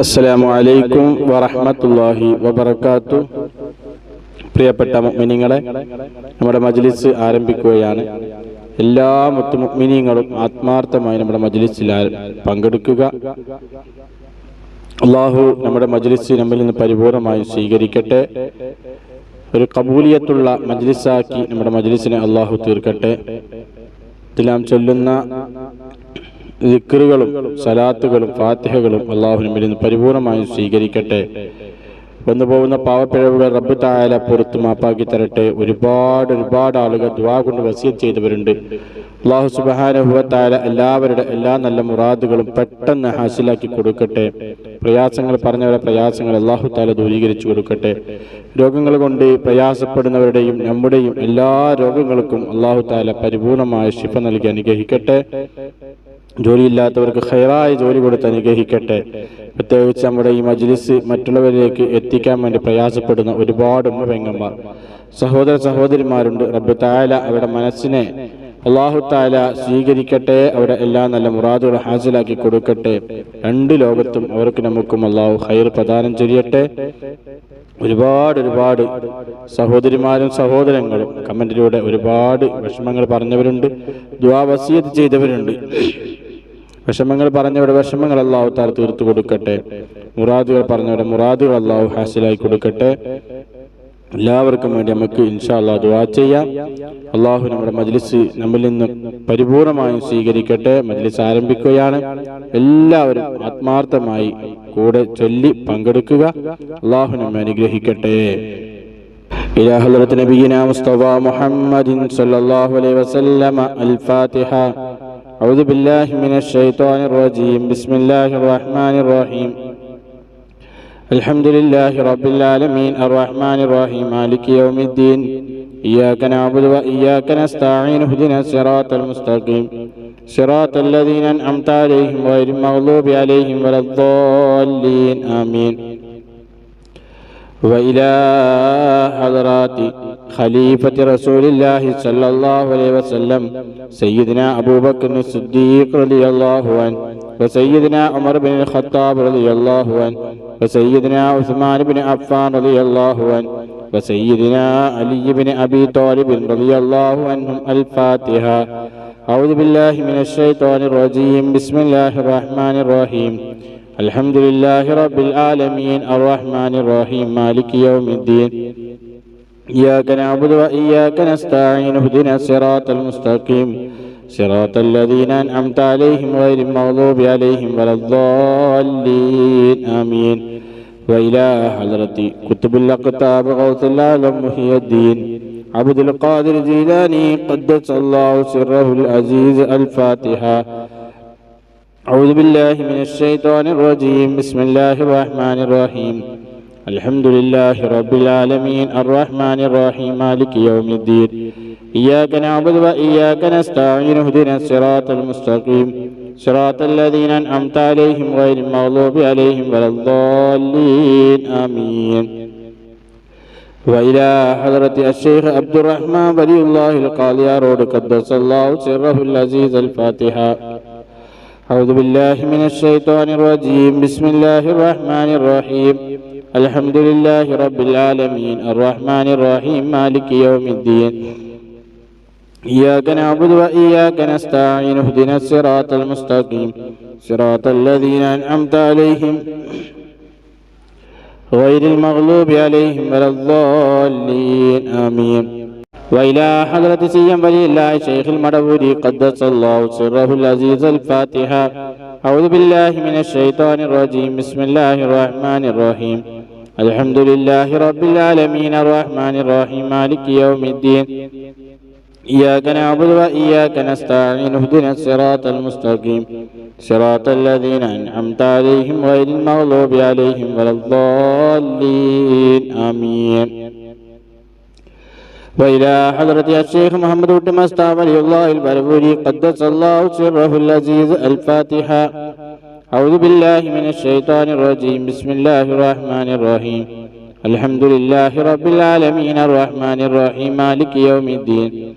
അസ്സലാമു അലൈക്കും വറഹ്മത്തുള്ളാഹി വബർക്കാത്തു പ്രിയപ്പെട്ട മുഅ്മിനീങ്ങളെ നമ്മുടെ മജ്ലിസ് ആരംഭിക്കുകയാണ്. എല്ലാ മുത്തു മുഅ്മിനീങ്ങളും ആത്മാർത്ഥമായി നമ്മുടെ മജ്ലിസിൽ പങ്കെടുക്കുക. അള്ളാഹു നമ്മുടെ മജ്ലിസ് നമ്മിൽ നിന്ന് പരിപൂർണമായി സ്വീകരിക്കട്ടെ. ഒരു കബൂലിയത്തുള്ള മജ്ലിസാക്കി നമ്മുടെ മജ്ലിസിനെ അള്ളാഹു തീർക്കട്ടെ. ഇതിലാം ചൊല്ലുന്ന ദിക്റുകളും സലാത്തുകളും ഫാത്തിഹകളും അള്ളാഹു നമ്മിൽ നിന്ന് പരിപൂർണമായും സ്വീകരിക്കട്ടെ. വന്നു പോകുന്ന പാവപ്പിഴവുകൾ റബ്ബ് തായാല പുറത്ത് മാപ്പാക്കി തരട്ടെ. ഒരുപാട് ഒരുപാട് ആളുകൾ ദുവാ കൊണ്ട് വസീത് ചെയ്തവരുണ്ട്. അള്ളാഹു സുബാനുഭവത്തായ എല്ലാവരുടെ എല്ലാ നല്ല മുറാദുകളും പെട്ടെന്ന് ഹാസിലാക്കി കൊടുക്കട്ടെ. പ്രയാസങ്ങൾ പറഞ്ഞവരുടെ പ്രയാസങ്ങൾ അള്ളാഹു താല ദൂരീകരിച്ചു കൊടുക്കട്ടെ. രോഗങ്ങൾ കൊണ്ട് പ്രയാസപ്പെടുന്നവരുടെയും നമ്മുടെയും എല്ലാ രോഗങ്ങൾക്കും അള്ളാഹു താല പരിപൂർണമായ ശിഫ നൽകി അനുഗ്രഹിക്കട്ടെ. ജോലിയില്ലാത്തവർക്ക് ഹൈറായ ജോലി കൊടുത്ത് അനുഗ്രഹിക്കട്ടെ. പ്രത്യേകിച്ച് നമ്മുടെ ഈ മജ്ലിസ് മറ്റുള്ളവരിലേക്ക് എത്തിക്കാൻ വേണ്ടി പ്രയാസപ്പെടുന്ന ഒരുപാട് ഉമ്മ പെങ്ങന്മാർ സഹോദര സഹോദരിമാരുണ്ട്. റബ്ബ് താല അവരുടെ മനസ്സിനെ അള്ളാഹു താല സ്വീകരിക്കട്ടെ. അവരുടെ എല്ലാ നല്ല മുറാദുകൾ ഹാസിലാക്കി കൊടുക്കട്ടെ. രണ്ട് ലോകത്തും അവർക്ക് നമുക്കും അള്ളാഹു ഹൈർ പ്രദാനം ചെയ്യട്ടെ. ഒരുപാട് ഒരുപാട് സഹോദരിമാരും സഹോദരങ്ങളും കമന്റിലൂടെ ഒരുപാട് വിഷമങ്ങൾ പറഞ്ഞവരുണ്ട്. ദ്വാവസീയത്ത് ചെയ്തവരുണ്ട്. വിഷമങ്ങൾ പറഞ്ഞവരുടെ വിഷമങ്ങൾ അള്ളാഹു താർ തീർത്തു കൊടുക്കട്ടെ. മുറാദുകൾ പറഞ്ഞവരുടെ മുറാദുകൾ അള്ളാഹു ഹാസിലായി കൊടുക്കട്ടെ. എല്ലാവർക്കും വേണ്ടി നമുക്ക് ഇൻഷാ അള്ളാഹ് ദുആ ചെയ്യാം. അള്ളാഹു നമ്മുടെ മജ്ലിസ് നമ്മിൽ നിന്ന് പരിപൂർണമായും സ്വീകരിക്കട്ടെ. മജ്ലിസ് ആരംഭിക്കുകയാണ്. എല്ലാവരും ആത്മാർത്ഥമായി കൂടെ ചൊല്ലി പങ്കെടുക്കുക അള്ളാഹു നമ്മെ അനുഗ്രഹിക്കട്ടെ إلى حضرة نبينا مصطفى محمد صلى الله عليه وسلم الفاتحة أعوذ بالله من الشيطان الرجيم بسم الله الرحمن الرحيم الحمد لله رب العالمين الرحمن الرحيم مالك يوم الدين إياك نعبد وإياك نستعين اهدنا الصراط المستقيم صراط الذين أنعمت عليهم غير المغضوب عليهم ولا الضالين آمين وإلى حضرات خليفة رسول الله صلى الله عليه وسلم سيدنا أبو بكر الصديق رضي الله عنه وسيدنا عمر بن الخطاب رضي الله عنه وسيدنا عثمان بن عفان رضي الله عنه وسيدنا علي بن أبي طالب رضي الله عنهم الفاتحة أعوذ بالله من الشيطان الرجيم. بسم الله الرحمن الرحيم. الحمد لله رب العالمين. الرحمن الرحيم. مالك يوم الدين. إياك نعبد وإياك نستعين. اهدنا الصراط المستقيم. صراط الذين أنعمت عليهم غير المغضوب عليهم ولا الضالين. آمين. وإلى حضرة كتب الأقطاب غوث العالم محي الدين عبد القادر جيلاني قدس الله سره العزيز الفاتحة أعوذ بالله من الشيطان الرجيم بسم الله الرحمن الرحيم الحمد لله رب العالمين الرحمن الرحيم مالك يوم الدين إياك نعبد وإياك نستعين اهدنا الصراط المستقيم صراط الذين أنعمت عليهم غير المغضوب عليهم ولا الضالين آمين وإلى حضرة الشيخ عبد الرحمن ولي الله القاضي رود قدس الله سره العزيز الفاتحة أعوذ بالله من الشيطان الرجيم بسم الله الرحمن الرحيم الحمد لله رب العالمين الرحمن الرحيم مالك يوم الدين إياك نعبد وإياك نستعين اهدنا الصراط المستقيم صراط الذين أنعمت عليهم غير المغلوب عليهم ولا الضالين آمين وإلى حضرة سيم ولي الله شيخ المدبوري قدس الله سره العزيز الفاتحة أعوذ بالله من الشيطان الرجيم بسم الله الرحمن الرحيم الحمد لله رب العالمين الرحمن الرحيم مالك يوم الدين إياك نعبد وإياك نستعين اهدنا الصراط المستقيم صراط الذين أنعمت عليهم غير المغضوب عليهم ولا الضالين آمين وإلى حضرة الشيخ محمد بن مصطفى ولي الله البربوري قدس الله سره العزيز الفاتحة أعوذ بالله من الشيطان الرجيم بسم الله الرحمن الرحيم الحمد لله رب العالمين الرحمن الرحيم مالك يوم الدين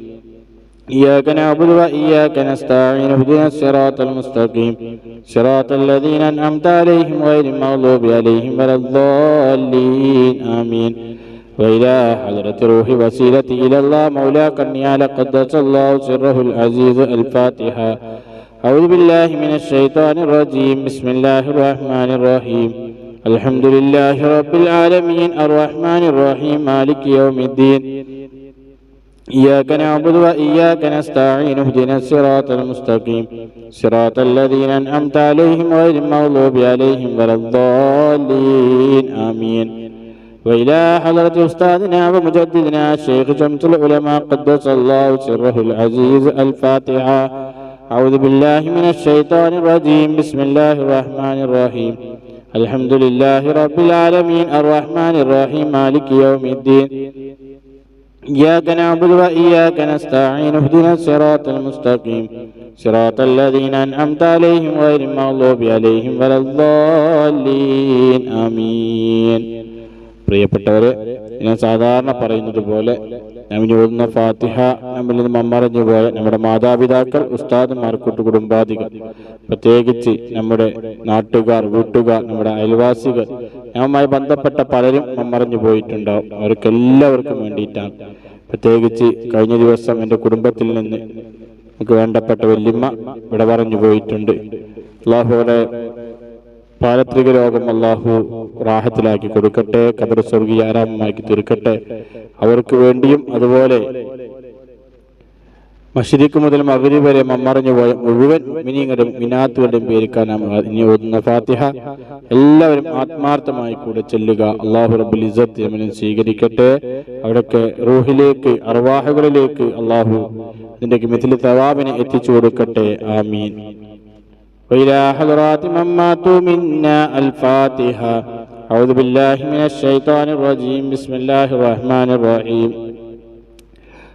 إياك نعبد وإياك نستعين اهدنا الصراط المستقيم. صراط الذين أنعمت عليهم غير المغضوب عليهم ولا الضالين آمين. وإلى حضرة روح وسيلة إلى الله مولاك النيال قدس الله سره العزيز الفاتحة. أعوذ بالله من الشيطان الرجيم. بسم الله الرحمن الرحيم. الحمد لله رب العالمين الرحمن الرحيم مالك يوم الدين. إياك نعبد وإياك نستعين اهدنا الصراط المستقيم. صراط الذين أنعمت عليهم غير المغضوب عليهم ولا الضالين. آمين. وإلى حضرة أستاذنا ومجددنا الشيخ شمس العلماء قدس الله سره العزيز الفاتحة. أعوذ بالله من الشيطان الرجيم. بسم الله الرحمن الرحيم. الحمد لله رب العالمين. الرحمن الرحيم. مالك يوم الدين. إياك نعبد وإياك نستعين اهدنا الصراط المستقيم صراط الذين أنعمت عليهم غير المغضوب عليهم ولا الضالين آمين പ്രിയപ്പെട്ടവരെ ഞാൻ സാധാരണ പറയുന്നത് പോലെ നമ്മൾ ഓതുന്ന ഫാത്തിഹ നമ്മിൽ നിന്ന് മമ്മറിഞ്ഞു പോയ നമ്മുടെ മാതാപിതാക്കൾ ഉസ്താദുമാർ കൂട്ടുകുടുംബാദികൾ പ്രത്യേകിച്ച് നമ്മുടെ നാട്ടുകാർ വീട്ടുകാർ നമ്മുടെ അയൽവാസികൾ ഞങ്ങളുമായി ബന്ധപ്പെട്ട പലരും മമ്മറിഞ്ഞു പോയിട്ടുണ്ടാവും അവർക്ക് എല്ലാവർക്കും വേണ്ടിയിട്ടാണ്. പ്രത്യേകിച്ച് കഴിഞ്ഞ ദിവസം എന്റെ കുടുംബത്തിൽ നിന്ന് നമുക്ക് വേണ്ടപ്പെട്ട വല്യമ്മ ഇവിടെ പറഞ്ഞു പോയിട്ടുണ്ട്. അള്ളാഹുവിടെ പാരത്രിക രോഗം അള്ളാഹു റാഹത്തിലാക്കി കൊടുക്കട്ടെ കബർ സ്വർഗീയ ആരാമമാക്കി തീർക്കട്ടെ. അവർക്ക് വേണ്ടിയും അതുപോലെ മഷരിക്ക് മുതൽ മകരി വരെ മമ്മറിഞ്ഞു പോയ മുഴുവൻ മിനിങ്ങളുടെ മിനാത്തുകളുടെയും പേരിക്കാൻ നാം ഇനി ഓതുന്ന ഫാത്തിഹ എല്ലാവരും ആത്മാർത്ഥമായി കൂടെ ചെല്ലുക അള്ളാഹു റബ്ബുൽ ഇസ്സത്ത് നമ്മിനെ സ്വീകരിക്കട്ടെ അവിടൊക്കെ റൂഹിലേക്ക് അർവാഹുകളിലേക്ക് അള്ളാഹു ഇതിന്റെ മിഥിൽ തവാബിനെ എത്തിച്ചു കൊടുക്കട്ടെ ആമീൻ وإلى حضرات من ماتوا منا الفاتحة أعوذ بالله من الشيطان الرجيم بسم الله الرحمن الرحيم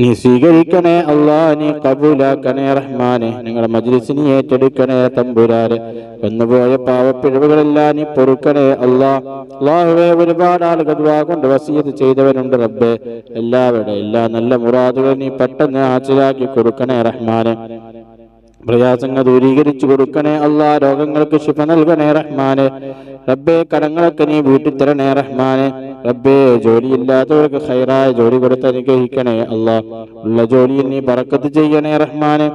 നീ സ്വീകരിക്കണേ അള്ളാ നീ കബൂലാക്കണേ റഹ്മാനെ. നിങ്ങളുടെ മജ്ലിസിനെ ഏറ്റെടുക്കണേ തമ്പുരാരെ വന്നുപോയ പാവപ്പിഴവുകളെല്ലാം നീ പൊറുക്കണേ അള്ളാ അള്ളാഹുവെ ഒരുപാട് ആളുകൾ കൊണ്ട് വസീത് ചെയ്തവരുണ്ട് റബ്ബെ. എല്ലാവരുടെ എല്ലാ നല്ല മുറാദുകൾ നീ പെട്ടെന്ന് ഹാജരാക്കി കൊടുക്കണേ റഹ്മാനെ. പ്രയാസങ്ങൾ ദൂരീകരിച്ചു കൊടുക്കണേ അള്ളാ രോഗങ്ങൾക്ക് ശിഫ നൽകണേ റഹ്മാനെ. റബ്ബെ കടങ്ങളൊക്കെ നീ വീട്ടിൽ തരണേ റഹ്മാനെ. റബ്ബേ ജോലിയില്ലാത്തവർക്ക് ഹൈറായ ജോലി കൊടുത്ത് അനുഗ്രഹിക്കണേ അള്ളാ ഉള്ള ജോലിയിൽ നീ പറക്കത്ത് ചെയ്യണേ റഹ്മാനെ.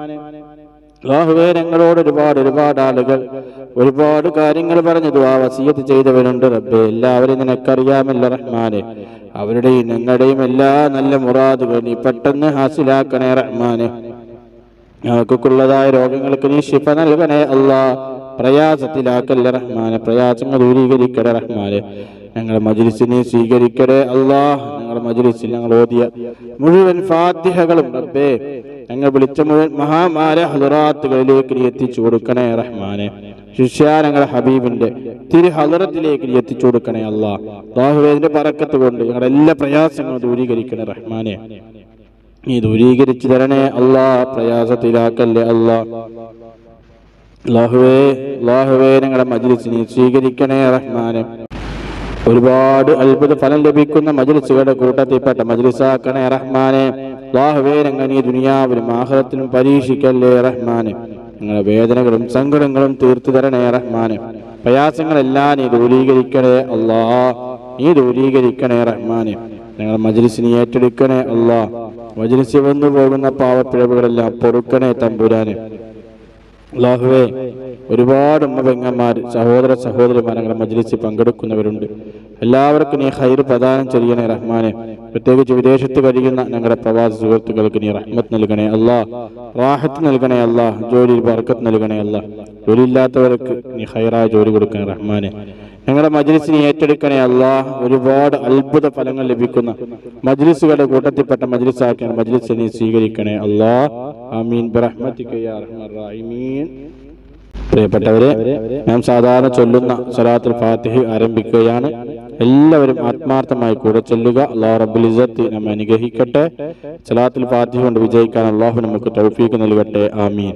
അള്ളാഹുവേ ഞങ്ങളോട് ഒരുപാട് ഒരുപാട് ആളുകൾ ഒരുപാട് കാര്യങ്ങൾ പറഞ്ഞത് ആ വസീയത്ത് ചെയ്തവരുണ്ട് റബ്ബെ. എല്ലാവരും നിനക്കറിയാമല്ല റഹ്മാനെ. അവരുടെയും ഞങ്ങളുടെയും എല്ലാ നല്ല മുറാദുകൾ നീ പെട്ടെന്ന് ഹാസിലാക്കണേ റഹ്മാനെ. ഞങ്ങൾക്കുള്ളതായ രോഗങ്ങൾക്ക് നീ ശിഫ നൽകണേ അല്ലാ. പ്രയാസത്തിലാക്കല്ലേ റഹ്മാനെ പ്രയാസങ്ങൾ ദൂരീകരിക്കട റഹ്മാനെ. ഞങ്ങളുടെ മജിലിസിനെ സ്വീകരിക്കടേ അള്ളാ ഞങ്ങളുടെ മജിലിസിൽ ഞങ്ങൾ ഓതിയ മുഴുവൻ ഫാത്തിഹകളും റബ്ബേ ഞങ്ങൾ വിളിച്ച മുഴുവൻ മഹാമാര ഹലുറാത്തുകളിലേക്ക് നീ എത്തിച്ചു കൊടുക്കണേ റഹ്മാനെ. ശിഷ്യാനങ്ങളെ ഹബീബിന്റെ തിരു ഹലറത്തിലേക്ക് നീ എത്തിച്ചു കൊടുക്കണേ അല്ലാ ബാഹുവേദിന്റെ പറക്കത്ത് കൊണ്ട് ഞങ്ങളുടെ എല്ലാ പ്രയാസങ്ങളും ദൂരീകരിക്കണേ റഹ്മാനെ. നീ ദൂരീകരിച്ചു തരണേ അള്ളാ പ്രയാസത്തിലാക്കല്ലേ അല്ലാ അല്ലാഹുവേ അല്ലാഹുവേ നിങ്ങളുടെ മജ്ലിസ് നീ സ്വീകരിക്കണേ റഹ്മാനെ. ഒരുപാട് അത്ഭുത ഫലം ലഭിക്കുന്ന മജ്ലിസുകളുടെ കൂട്ടത്തിൽപ്പെട്ട മജിലിസാക്കണേ റഹ്മാനെ. അല്ലാഹുവേ ഞങ്ങൾ ഈ ദുനിയാവിലും ആഖിറത്തിലും പരീക്ഷിക്കല്ലേ റഹ്മാനെ. നിങ്ങളുടെ വേദനകളും സങ്കടങ്ങളും തീർത്തു തരണേ റഹ്മാനെ. പ്രയാസങ്ങളെല്ലാം നീ ദൂരീകരിക്കണേ അല്ലാ നീ ദൂരീകരിക്കണേ റഹ്മാനെ. ഞങ്ങളുടെ മജിലിസിനെ ഏറ്റെടുക്കണേ അല്ലാ മജ്ലിസിൽ വന്നു പോകുന്ന പാവപ്പിഴവുകളെല്ലാം പൊറുക്കണേ തമ്പുരാനെ. അള്ളാഹുവേ ഒരുപാട് ഉമ്മ പെങ്ങന്മാർ സഹോദര സഹോദരിമാർ മജ്ലിസ് പങ്കെടുക്കുന്നവരുണ്ട്. എല്ലാവർക്കും നീ ഹൈർ പ്രദാനം ചെയ്യണേ റഹ്മാനെ. പ്രത്യേകിച്ച് വിദേശത്ത് കഴിയുന്ന ഞങ്ങളുടെ പ്രവാസ സുഹൃത്തുക്കൾക്ക് നീ റഹ്മത്ത് നൽകണേ അല്ലാ. റാഹത്ത് നൽകണേ അല്ലാ. ജോലിയിൽ ബർക്കത്ത് നൽകണേ അല്ലാ. ജോലിയില്ലാത്തവർക്ക് നീ ഹൈറായ ജോലി കൊടുക്കണേ റഹ്മാനെ. ഞങ്ങളുടെ മജ്ലിസിനെ ഏറ്റെടുക്കണേ അല്ലാ ഒരുപാട് അത്ഭുത ഫലങ്ങൾ ലഭിക്കുന്ന. മജ്ലിസുകളുടെ കൂട്ടത്തിൽപ്പെട്ട മജ്ലിസാക്കിയാണ് മജ്ലിസിനെ സ്വീകരിക്കണേ അല്ലാ റഹീമീൻ. പ്രിയപ്പെട്ടവരെ നാം സാധാരണ ചൊല്ലുന്ന സലാത്തുൽ ഫാത്തിഹി ആരംഭിക്കുകയാണ്. എല്ലാവരും ആത്മാർത്ഥമായി കൂടെ ചൊല്ലുക. അള്ളാഹു റബ്ബുൽ ഇസ്സത്ത് നമ്മെ അനുഗ്രഹിക്കട്ടെ. സലാത്തുൽ ഫാത്തിഹ കൊണ്ട് വിജയിക്കാൻ അള്ളാഹു നമുക്ക് തൗഫീക്ക് നൽകട്ടെ. ആമീൻ.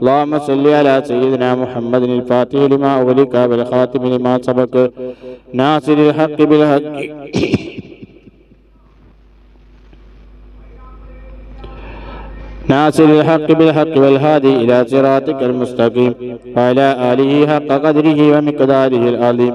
اللهم صل على سيدنا محمد الفاتح لما أغلق والخاتم لما سبق ناصر الحق بالحق ناصر الحق بالحق والهادي إلى صراطك المستقيم وعلى آله حق قدره ومقداره العظيم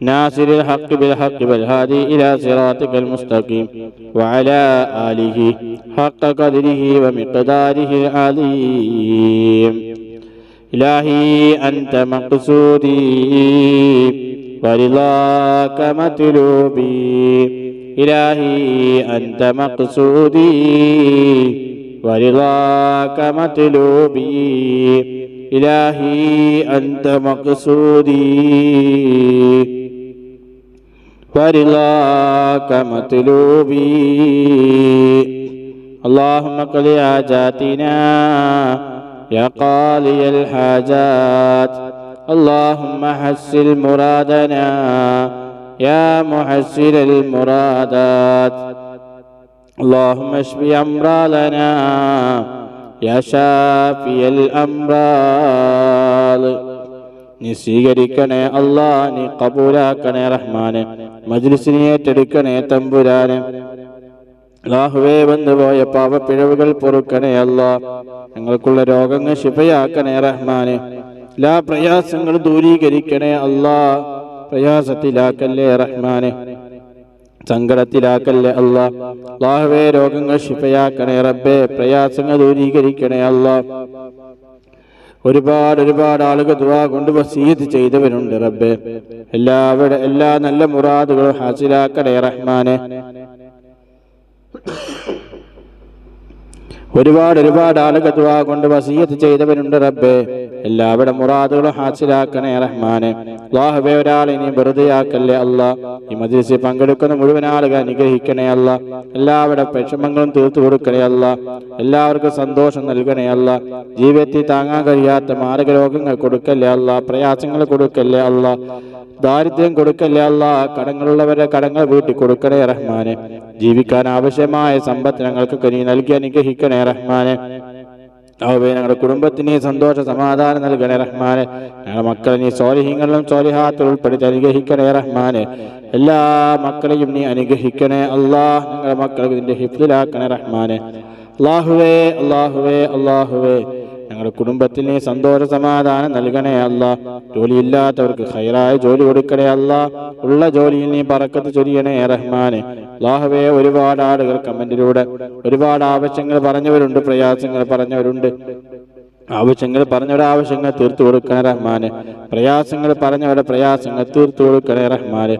ناصر الحق بالحق والهادي إلى صراطك المستقيم وعلى آله حق قدره ومقداره العظيم إلهي أنت مقصودي ورضاك مطلوبي إلهي أنت مقصودي ورضاك مطلوبي إلهي أنت مقصودي ورضاك مطلوبي اللهم قل حاجاتنا يا قاضي الحاجات اللهم حسن مرادنا يا محسن المرادات اللهم اشف أمراضنا يا شافي الأمراض നീ സ്വീകരിക്കണേ അല്ലാ നീ കബൂലാക്കണേ റഹ്മാനെ മജ്ലിസിനെ ഏറ്റെടുക്കണേ തമ്പുരാനെ. അല്ലാഹുവേ വന്നുപോയ പാവപ്പിഴവുകൾ പൊറുക്കണേ അല്ല. ഞങ്ങൾക്കുള്ള രോഗങ്ങൾ ശിഫയാക്കണേ റഹ്മാനെ. എല്ലാ പ്രയാസങ്ങളും ദൂരീകരിക്കണേ അല്ലാ. പ്രയാസത്തിലാക്കല്ലേ റഹ്മാനെ. സങ്കടത്തിലാക്കല്ലേ അല്ലാ. അല്ലാഹുവേ രോഗങ്ങൾ ശിഫയാക്കണേ റബ്ബേ. പ്രയാസങ്ങൾ ദൂരീകരിക്കണേ അല്ലാ. ഒരുപാട് ഒരുപാട് ആളുകൾ ദുവാ കൊണ്ട് വസീത് ചെയ്തവരുണ്ട് റബ്ബെ. എല്ലാവരുടെ എല്ലാ നല്ല മുറാദുകളും ഹാസിലാക്കടേ റഹ്മാനെ. ഒരുപാട് ഒരുപാട് ആളുകൾ ദുവാ കൊണ്ട് വസീയത്ത് ചെയ്തവരുണ്ട് റബ്ബെ. എല്ലാവരുടെ മുറാദുകളും ഹാസിലാക്കണേ റഹ്മാനെ. അള്ളാഹുബെ ഒരാൾ ഇനി വെറുതെയാക്കല്ലേ അല്ല ഈ മജിലിസിൽ പങ്കെടുക്കുന്ന മുഴുവൻ ആളുകൾ അനുഗ്രഹിക്കണേ അല്ല എല്ലാവരുടെ വിഷമങ്ങളും തീർത്തു കൊടുക്കണേ അല്ല എല്ലാവർക്കും സന്തോഷം നൽകണേ അല്ല ജീവിതത്തിൽ താങ്ങാൻ കഴിയാത്ത മാരക രോഗങ്ങൾ കൊടുക്കല്ലേ അല്ല പ്രയാസങ്ങൾ കൊടുക്കല്ലേ അല്ല ദാരിദ്ര്യം കൊടുക്കല്ലേ അല്ല കടങ്ങളുള്ളവരുടെ കടങ്ങൾ വീട്ടി കൊടുക്കണേ റഹ്മാനെ. ജീവിക്കാൻ ആവശ്യമായ സമ്പത്ത് ഞങ്ങൾക്ക് നീ നൽകി അനുഗ്രഹിക്കണേ റഹ്മാനെ. അവയെ ഞങ്ങളുടെ കുടുംബത്തിന് സന്തോഷ സമാധാനം നൽകണേ റഹ്മാനെ. ഞങ്ങളുടെ മക്കളെ നീ സോലിഹിങ്ങളിലും സോലിഹാത്തിൽ ഉൾപ്പെടുത്തി അനുഗ്രഹിക്കണേ റഹ്മാനെ. എല്ലാ മക്കളെയും നീ അനുഗ്രഹിക്കണേ. അള്ളാഹ് ഞങ്ങളുടെ മക്കളെ ഇതിന്റെ ഹിഫ്ലിലാക്കണേ റഹ്മാനെ. അള്ളാഹുവേ അള്ളാഹുവേ അള്ളാഹുവേ. ഞങ്ങളുടെ കുടുംബത്തിന് സന്തോഷ സമാധാനം നൽകണേ അല്ല. ജോലിയില്ലാത്തവർക്ക് ഹൈറായ ജോലി കൊടുക്കണേ അല്ല. ഉള്ള ജോലിയിൽ നീ പറക്കത്ത് ചൊരിയണേ റഹ്മാനെ. അള്ളാഹുവേ ഒരുപാട് ആളുകൾ കമന്റിലൂടെ ഒരുപാട് ആവശ്യങ്ങൾ പറഞ്ഞവരുണ്ട് പ്രയാസങ്ങൾ പറഞ്ഞവരുണ്ട്. ആവശ്യങ്ങൾ പറഞ്ഞവരുടെ ആവശ്യങ്ങൾ തീർത്തു കൊടുക്കണേ റഹ്മാന്. പ്രയാസങ്ങൾ പറഞ്ഞവരുടെ പ്രയാസങ്ങൾ തീർത്തു കൊടുക്കണേ റഹ്മാന്.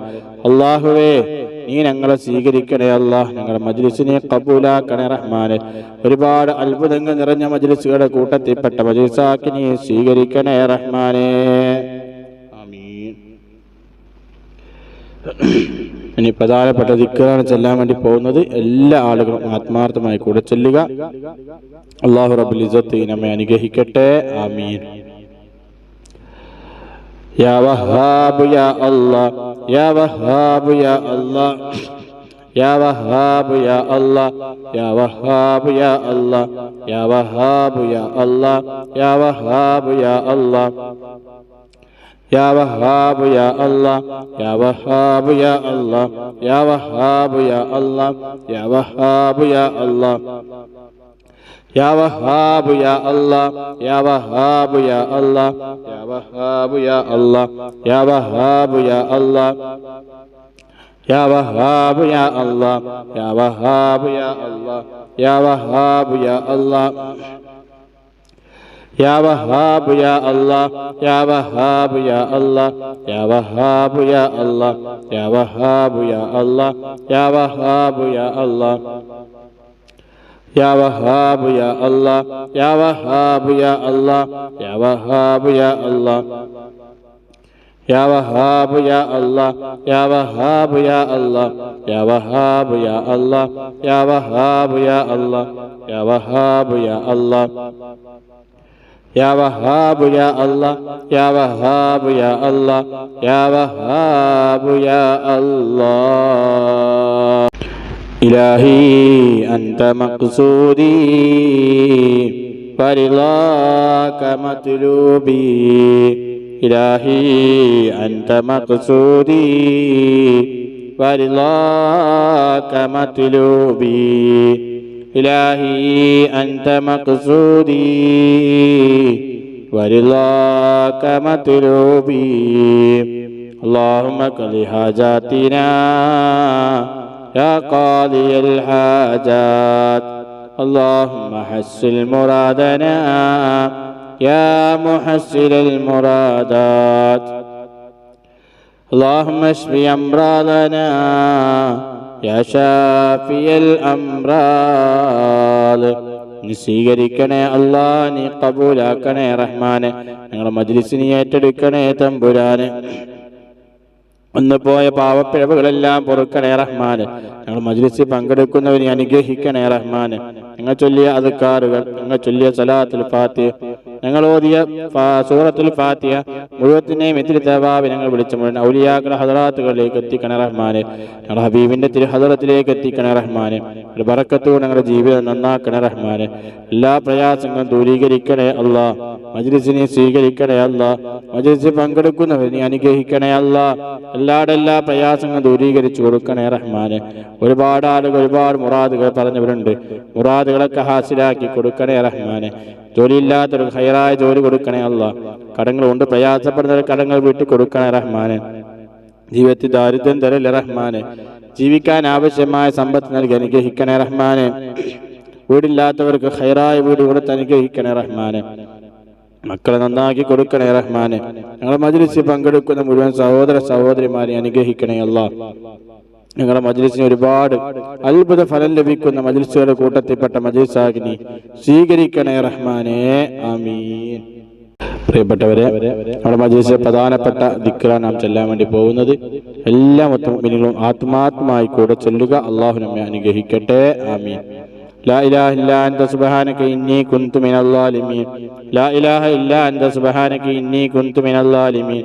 അള്ളാഹുവേ നീ ഞങ്ങളെ സ്വീകരിക്കണേ അല്ലാഹ് ഞങ്ങളുടെ മജ്ലിസിനെ കബൂലാക്കണേ റഹ്മാനെ. ഒരുപാട് അത്ഭുതങ്ങൾ നിറഞ്ഞ മജ്ലിസുകളുടെ കൂട്ടത്തിൽപ്പെട്ട മജ്ലിസാക്കി നീ സ്വീകരിക്കണേ റഹ്മാനെ. ഇനി പ്രധാനപ്പെട്ട ദിക്കറാണ് ചെല്ലാൻ വേണ്ടി പോകുന്നത്. എല്ലാ ആളുകളും ആത്മാർത്ഥമായി കൂടെ ചെല്ലുക. അള്ളാഹു റബുൽ ഇസത്ത് നമ്മെ അനുഗ്രഹിക്കട്ടെ. ആമീൻ. يا وهاب يا الله يا وهاب يا الله يا وهاب يا الله يا وهاب يا الله يا وهاب يا الله يا وهاب يا الله يا وهاب يا الله يا وهاب يا الله يا وهاب يا الله يا وهاب يا الله يا وهاب يا الله يا وهاب يا الله يا وهاب يا الله يا وهاب يا الله يا وهاب يا الله يا وهاب يا الله يا وهاب يا الله يا وهاب يا الله يا وهاب يا الله يا وهاب يا الله يا وهاب يا الله يا وهاب يا الله يا وهاب يا الله يا وهاب يا الله يا وهاب يا الله يا وهاب يا الله يا وهاب يا الله يا وهاب يا الله يا وهاب يا الله يا وهاب يا الله يا وهاب يا الله يا وهاب يا الله يا وهاب يا الله إلهي أنت مقصودي فرضاك مطلوبي إلهي أنت مقصودي فرضاك مطلوبي إلهي أنت مقصودي ورضاك مطلوبي اللهم قل حاجاتنا يا قاضي الحاجات اللهم حسن مرادنا يا محسن المرادات اللهم اشف أمراضنا يا شافي الأمراض നീ സ്വീകരിക്കണേ അല്ലാ നീ കബൂലാക്കണേ റഹ്മാനെ ഞങ്ങളുടെ മജ്ലിസിനെ ഏറ്റെടുക്കണേ തമ്പുരാനെ ഒന്ന് പോയ പാവപ്പിഴവുകളെല്ലാം പൊറുക്കണേ റഹ്മാന്. ഞങ്ങൾ മജ്ലിസിൽ പങ്കെടുക്കുന്നവരെ അനുഗ്രഹിക്കണേ റഹ്മാന്. ഞങ്ങൾ ചൊല്ലിയ അതുക്കാറുകൾ ഞങ്ങൾ ചൊല്ലിയ സലാത്തുൽ ഫാത്തിയ ഞങ്ങൾ ഓതിയ സൂറത്തിൽ ഫാത്തിയ മുഴുവത്തിനെയും എത്തിരി തവാബി ഞങ്ങൾ വിളിച്ച മുഴുവൻ ഔലിയാക്കളുടെ ഹദറാത്തുകളിലേക്ക് എത്തിക്കണ റഹ്മാനെ. ഞങ്ങളുടെ ഹബീബിന്റെ തിരു ഹദറത്തിലേക്ക് എത്തിക്കണ റഹ്മാനെ. ഒരു ബറക്കത്തോട് ഞങ്ങളുടെ ജീവിതം നന്നാക്കണ റഹ്മാനെ. എല്ലാ പ്രയാസങ്ങളും ദൂരീകരിക്കണേ അല്ല. മജ്ലിസിനെ സ്വീകരിക്കണേ അല്ല. മജ്ലിസിൽ പങ്കെടുക്കുന്നവരെ അനുഗ്രഹിക്കണേ അല്ല. എല്ലാവരുടെ എല്ലാ പ്രയാസങ്ങളും ദൂരീകരിച്ചു കൊടുക്കണേ റഹ്മാനെ. ഒരുപാട് ആളുകൾ ഒരുപാട് മുറാദുകൾ പറഞ്ഞവരുണ്ട്. മുറാദുകളൊക്കെ ഹാസിലാക്കി കൊടുക്കണേ റഹ്മാന്. ജോലിയില്ലാത്തൊരു ഹൈറായ ജോലി കൊടുക്കണേ അല്ല കടങ്ങൾ കൊണ്ട് പ്രയാസപ്പെടുന്നവർ കടങ്ങൾ വീട്ടിൽ കൊടുക്കണേ റഹ്മാന്. ജീവിതത്തിൽ ദാരിദ്ര്യം തരല്ലേ റഹ്മാന്? ജീവിക്കാൻ ആവശ്യമായ സമ്പത്ത് നൽകി അനുഗ്രഹിക്കണേ റഹ്മാന്. വീടില്ലാത്തവർക്ക് ഹൈറായ വീട് കൊടുത്ത് അനുഗ്രഹിക്കണേ റഹ്മാന്. മക്കളെ നന്നാക്കി കൊടുക്കണേ റഹ്മാന്. ഞങ്ങളെ മജ്ലിസിൽ പങ്കെടുക്കുന്ന മുഴുവൻ സഹോദര സഹോദരിമാരെ അനുഗ്രഹിക്കണേ അല്ലാ ഞങ്ങളുടെ മജ്ലിസിന് ഒരുപാട് അത്ഭുത ഫലം ലഭിക്കുന്ന മജ്ലിസുകളുടെ കൂട്ടത്തിൽപ്പെട്ട മജ്ലിസാകിനി സ്വീകരിക്കണേ റഹ്മാനെ ആമീൻ പ്രിയപ്പെട്ടവരെ നമ്മുടെ മജീസിലെ പ്രധാനപ്പെട്ട ദിക്റാണ് നാം ചെല്ലാൻ വേണ്ടി പോകുന്നത് എല്ലാ മുത്തമിനികളും ആത്മാത്മായി കൂടെ ചെല്ലുക അള്ളാഹു നമ്മെ അനുഗ്രഹിക്കട്ടെ ആമീൻ لا إله إلا أنت سبحانك إني كنت من الظالمين لا إله إلا أنت سبحانك إني كنت من الظالمين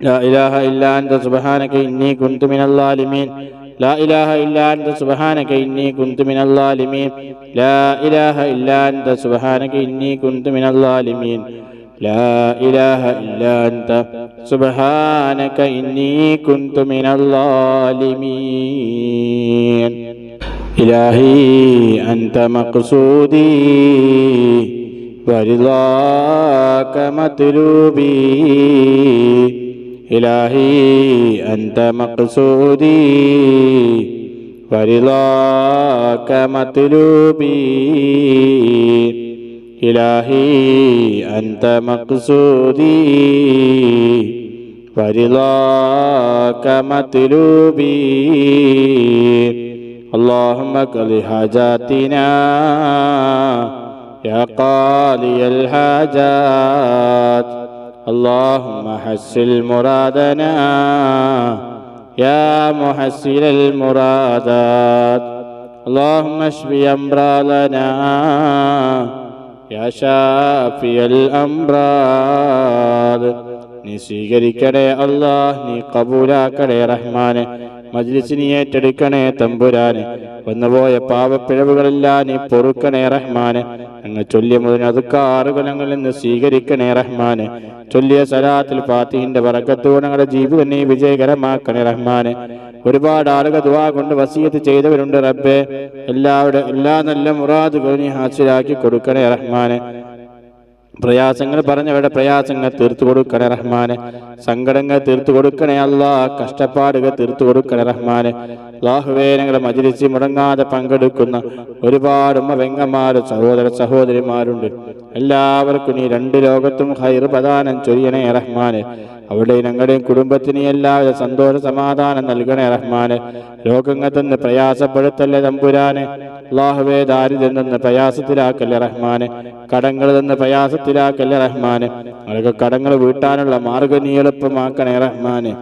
لا إله إلا أنت سبحانك إني كنت من الظالمين لا إله إلا أنت سبحانك إني كنت من الظالمين لا إله إلا أنت سبحانك إني كنت من الظالمين لا إله إلا أنت سبحانك إني كنت من الظالمين إلهي أنت مقصودي ورضاك مطلوبي إلهي أنت مقصودي ورضاك مطلوبي إلهي أنت مقصودي ورضاك مطلوبي اللهم اقض حاجاتنا يا قاضي الحاجات اللهم حسن مرادنا يا محسن المرادات اللهم اشف امراضنا يا شافي الامراض നീ സ്വീകരിക്കണേ അല്ലാഹ് നീ കബൂലാക്കണേ റഹ്മാനെ മജ്ലിസിനെ ഏറ്റെടുക്കണേ തമ്പുരാന്. വന്നുപോയ പാവപ്പിഴവുകളെല്ലാം നീ പൊറുക്കണേ റഹ്മാന്. അങ്ങ് ചൊല്ലിയ മുതൽ അതുക്കാറുകൾ ഞങ്ങളിൽ നിന്ന് സ്വീകരിക്കണേ റഹ്മാന്. ചൊല്ലിയ സലാത്തിൽ ഫാത്തിഹിന്റെ പറക്കത്തോടെ ഞങ്ങളുടെ ജീവിതം വിജയകരമാക്കണേ റഹ്മാന്. ഒരുപാട് ആളുകൾ ദുവാ കൊണ്ട് വസീയത്ത് ചെയ്തവരുണ്ട് റബ്ബെ. എല്ലാവരുടെ എല്ലാ നല്ല മുറാദുകളും നീ ഹാസിലാക്കി കൊടുക്കണേ റഹ്മാനെ. പ്രയാസങ്ങൾ പറഞ്ഞവരുടെ പ്രയാസങ്ങൾ തീർത്തു കൊടുക്കണേ റഹ്മാന്. സങ്കടങ്ങൾ തീർത്തു കൊടുക്കണേ അല്ലാ കഷ്ടപ്പാടുകൾ തീർത്തു കൊടുക്കണേ റഹ്മാന്. ലാഹുവേ ഞങ്ങളുടെ മജിലിസി മുടങ്ങാതെ പങ്കെടുക്കുന്ന ഒരുപാട് ഉമ്മ സഹോദര സഹോദരിമാരുണ്ട്. എല്ലാവർക്കും ഈ രണ്ട് ലോകത്തും ഹൈർ പ്രദാനം ചൊരിയണേ റഹ്മാനെ. അവിടെ ഞങ്ങളുടെയും കുടുംബത്തിന് എല്ലാവിധ സന്തോഷ സമാധാനം നൽകണേ റഹ്മാന്. രോഗങ്ങൾ തന്ന് പ്രയാസപ്പെടുത്തല്ലേ തമ്പുരാന്? അള്ളാഹുവേ ദാരിദ്ര്യം പ്രയാസത്തിലാക്കല്ലേ റഹ്മാന്? കടങ്ങൾ നിന്ന് പ്രയാസത്തിലാക്കല്ലേ റഹ്മാന്? അവർക്ക് കടങ്ങൾ വീട്ടാനുള്ള മാർഗം എളുപ്പമാക്കണേ റഹ്മാന്.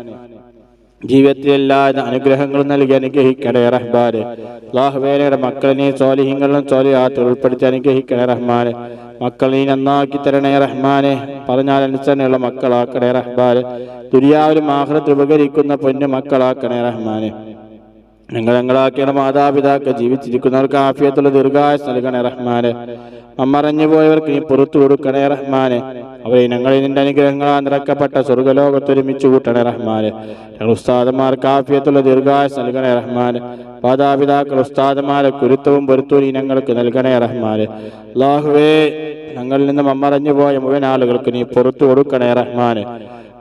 ജീവിതത്തിൽ എല്ലാ അനുഗ്രഹങ്ങളും നൽകി അനുഗ്രഹിക്കണേ റഹ്മാന്. അള്ളാഹുബേനയുടെ മക്കളിനെയും സോലിഹിങ്ങളും സോലിഹാത്തും ഉൾപ്പെടുത്തി അനുഗ്രഹിക്കണേ റഹ്മാനെ. മക്കൾ നീ നന്നാക്കി തരണേ റഹ്മാനെ. പറഞ്ഞാൽ അനുസരണയുള്ള മക്കളാക്കണേ റഹ്മാനെ. ദുര്യാവിലും ആഹ്റത്തിൽ ഉപകരിക്കുന്ന പൊന്നു മക്കളാക്കണേ റഹ്മാനെ. ഞങ്ങൾ ഞങ്ങളാക്കിയ മാതാപിതാക്കൾ ജീവിച്ചിരിക്കുന്നവർക്ക് ആഫിയത്തുള്ള ദീർഘായുസ് നൽകണേ റഹ്മാനെ. അമ്മറഞ്ഞു പോയവർക്ക് നീ പുറത്തു കൊടുക്കണേ റഹ്മാനെ. അവരെ ഞങ്ങളിൽ നിന്റെ അനുഗ്രഹങ്ങളാൽ നിറക്കപ്പെട്ട സ്വർഗലോകത്ത് ഒരുമിച്ച് കൂട്ടണേ റഹ്മാനെ. ഞങ്ങൾ ഉസ്താദന്മാർ കാഫിയത്തുള്ള ദീർഘായുസ് നൽകണേ റഹ്മാനെ. മാതാപിതാക്കൾ ഉസ്താദന്മാരെ കുരുത്തവും പൊരുത്തവും ഇനങ്ങൾക്ക് നൽകണേ റഹ്മാനെ. അല്ലാഹുവേ ഞങ്ങളിൽ നിന്നും അമ്മറഞ്ഞു പോയ മുഴുവൻ ആളുകൾക്ക് നീ പുറത്തു കൊടുക്കണേ റഹ്മാനെ.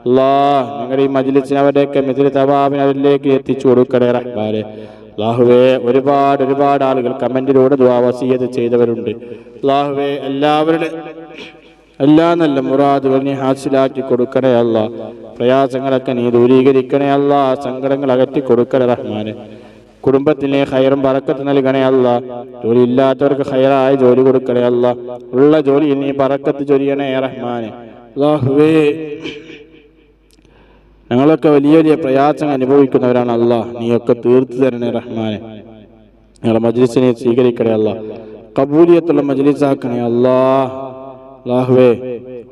അള്ളാഹ് ഞങ്ങളുടെ ഈ മജ്ലിസിന് അവരുടെയൊക്കെ മിഥില തവാബിന് അവരിലേക്ക് എത്തിച്ചു കൊടുക്കണേ റഹ്മാനെ. അല്ലാഹുവേ ഒരുപാട് ഒരുപാട് ആളുകൾ കമന്റിലൂടെ ദ്വാവസീയത ചെയ്തവരുണ്ട്. അല്ലാഹുവേ എല്ലാവരുടെ എല്ലാ നല്ല മുറാദുകൾ നീ ഹാസിലാക്കി കൊടുക്കണേ അല്ല പ്രയാസങ്ങളൊക്കെ നീ ദൂരീകരിക്കണേ അല്ല സങ്കടങ്ങൾ അകറ്റി കൊടുക്കണേ റഹ്മാന്. കുടുംബത്തിന് ഹൈറും പറക്കത്ത് നൽകണേ അല്ല ജോലി ഇല്ലാത്തവർക്ക് ഹൈറായ ജോലി കൊടുക്കണേ അല്ല ഉള്ള ജോലിയിൽ നീ പറക്കത്ത് ചൊരിയണേ റഹ്മാന്. അല്ലാഹുവേ ഞങ്ങളൊക്കെ വലിയ വലിയ പ്രയാസം അനുഭവിക്കുന്നവരാണ് അള്ളാഹ് നീയൊക്കെ തീർത്തു തരണേ റഹ്മാനെ. ഞങ്ങളുടെ മജ്ലിസിനെ സ്വീകരിക്കണേ അല്ല. കബൂലിയത്തുള്ള മജ്ലിസാക്കണേ അല്ലാ. അള്ളാഹുവേ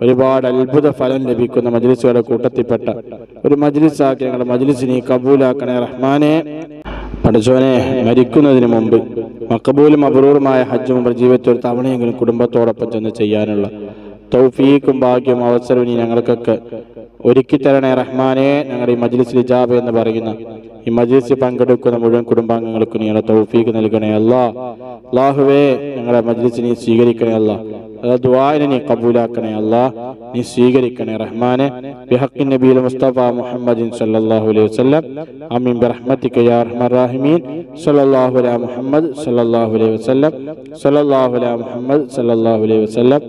ഒരുപാട് അത്ഭുത ഫലം ലഭിക്കുന്ന മജ്ലിസുകളുടെ കൂട്ടത്തിൽപ്പെട്ട ഒരു മജ്ലിസാക്കി ഞങ്ങളുടെ മജ്ലിസിനെ കബൂലാക്കണേ റഹ്മാനെ. പഠിച്ചവനെ മരിക്കുന്നതിന് മുമ്പ് മക്കബൂലും അപൂർവമായ ഹജ്ജ് മുമ്പ് ജീവിതത്തിൽ ഒരു തവണയെങ്കിലും കുടുംബത്തോടൊപ്പം ചെന്ന് ചെയ്യാനുള്ള തൗഫീക്കും ഭാഗ്യവും അവസരവും ഞങ്ങൾക്കൊക്കെ ഒരുക്കി തരണേ റഹ്മാനെ ഞങ്ങളുടെ ഈ മജ്ലിസിൽ ഇജാബ് എന്ന് പറയുന്ന ഈ മജ്ലിസിൽ പങ്കെടുക്കുന്ന മുഴുവൻ കുടുംബാംഗങ്ങൾക്കും നീ തൗഫീക്ക് നൽകണേ അല്ലാ അല്ലാഹുവേ ഞങ്ങളുടെ മജ്ലിസിനെ സ്വീകരിക്കണേ അല്ല ആ ദുആനെ നീ കബൂലാക്കണേ അല്ലാ നീ സ്വീകരിക്കണേ റഹ്മാനെ ബിഹഖി നബിയിൽ മുസ്തഫ മുഹമ്മദിൻ സല്ലല്ലാഹു അലൈഹി വസല്ലം ആമീൻ ബിറഹ്മതിക യാ അർഹമർ റഹീമീൻ സല്ലല്ലാഹു അലാ മുഹമ്മദ് സല്ലല്ലാഹു അലൈഹി വസല്ലം സല്ലല്ലാഹു അലാ മുഹമ്മദ് സല്ലല്ലാഹു അലൈഹി വസല്ലം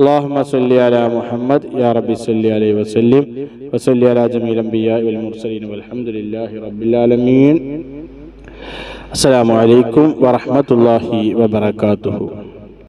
اللهم صل على محمد يا رب صل عليه وسلم وصل على جميع الانبياء والمرسلين والحمد لله رب العالمين السلام عليكم ورحمه الله وبركاته